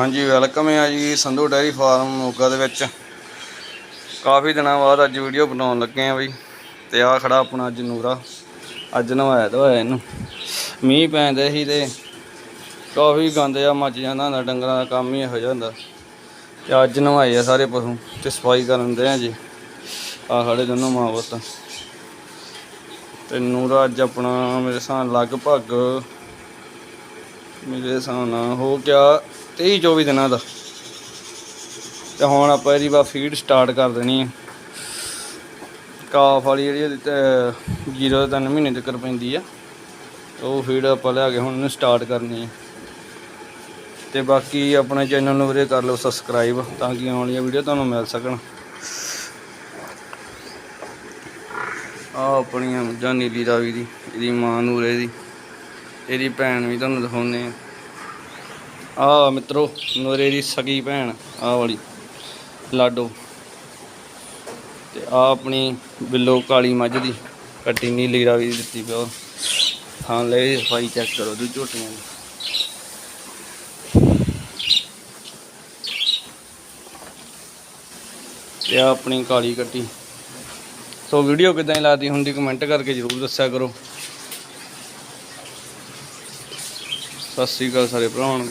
ਹਾਂਜੀ ਵੈਲਕਮ ਹੈ ਜੀ ਸੰਧੂ ਡੈਰੀ ਫਾਰਮ ਮੋਗਾ ਦੇ ਵਿੱਚ। ਕਾਫੀ ਦਿਨਾਂ ਬਾਅਦ ਅੱਜ ਵੀਡੀਓ ਬਣਾਉਣ ਲੱਗੇ ਆ ਬਈ। ਤੇ ਆ ਖੜਾ ਆਪਣਾ ਅੱਜ ਨੂਰਾ। ਅੱਜ ਨਵਾਇਆ ਤਾਂ ਹੋਇਆ ਇਹਨੂੰ। ਮੀਂਹ ਪੈਂਦੇ ਸੀ ਤੇ ਕਾਫੀ ਗੰਦ ਆ ਮੱਚ ਜਾਂਦਾ ਹੁੰਦਾ, ਡੰਗਰਾਂ ਦਾ ਕੰਮ ਹੀ ਇਹੋ ਜਿਹਾ ਹੁੰਦਾ। ਤੇ ਅੱਜ ਨਵਾਏ ਆ ਸਾਰੇ ਪਸ਼ੂ ਤੇ ਸਫ਼ਾਈ ਕਰਨ ਦੇ ਆ ਜੀ। ਆ ਖੜੇ ਦੋਨੋਂ ਮਾਂ ਪੁੱਤ। ਤੇ ਨੂਰਾ ਅੱਜ ਆਪਣਾ ਮੇਰੇ ਹਿਸਾਬ ਲਗਭਗ ਮੇਰੇ ਹਿਸਾਬ ਨਾਲ ਹੋ ਗਿਆ 23 24 ਦਿਨਾਂ ਦਾ। ਤੇ ਹੁਣ ਆਪਾਂ ਇਹਦੀ ਬਾ ਫੀਡ ਸਟਾਰਟ ਕਰ ਦੇਣੀ ਹੈ ਕਾਫ ਵਾਲੀ ਜਿਹੜੀ ਇਹਦੀ ਜੀਰੋ ਤੋਂ ਤਿੰਨ ਮਹੀਨੇ ਤੱਕ ਪੈਂਦੀ ਆ। ਉਹ ਫੀਡ ਆਪਾਂ ਲਿਆ ਕੇ ਹੁਣ ਇਹਨੂੰ ਸਟਾਰਟ ਕਰਨੀ ਹੈ ਤੇ ਬਾਕੀ ਆਪਣੇ ਚੈਨਲ ਨੂੰ ਵੀਰੇ ਕਰ ਲਓ ਸਬਸਕ੍ਰਾਈਬ ਤਾਂ ਕਿ ਆਉਣ ਵਾਲੀਆਂ ਵੀਡੀਓ ਤੁਹਾਨੂੰ ਮਿਲ ਸਕਣ। ਆ ਆਪਣੀਆਂ ਮੱਝਾਂ ਨੀਲੀ ਰਾਵੀ ਦੀ, ਇਹਦੀ ਮਾਂ ਨੂਰੇ ਦੀ ਇਹਦੀ ਭੈਣ ਵੀ ਤੁਹਾਨੂੰ ਦਿਖਾਉਂਦੇ ਆ। ਆ ਮਿੱਤਰੋ ਨੂਰੇ ਦੀ ਸਗੀ ਭੈਣ ਆ ਵਾਲੀ, ਲਾਡੋ। ਤੇ ਆ ਆਪਣੀ ਬਿੱਲੋ ਕਾਲੀ ਮੱਝ ਦੀ ਕੱਟੀ, ਨੀਲੀ ਰਾਵੀ ਦਿੱਤੀ ਪਿਓ ਹਾਂ, ਲੈ ਸਫ਼ਾਈ ਚੈੱਕ ਕਰੋ ਦੂ ਝੋਟੀਆਂ ਦੀ। ਤੇ ਆ ਆਪਣੀ ਕਾਲੀ ਕੱਟੀ। ਸੋ ਵੀਡੀਓ ਕਿਦਾਂ ਦੀ ਲੱਗਦੀ ਹੁੰਦੀ ਕਮੈਂਟ ਕਰਕੇ ਜਰੂਰ ਦੱਸਿਆ ਕਰੋ। ਸਤਿ ਸ੍ਰੀ ਅਕਾਲ ਸਾਰੇ ਭਰਾਵਾਂ ਨੂੰ।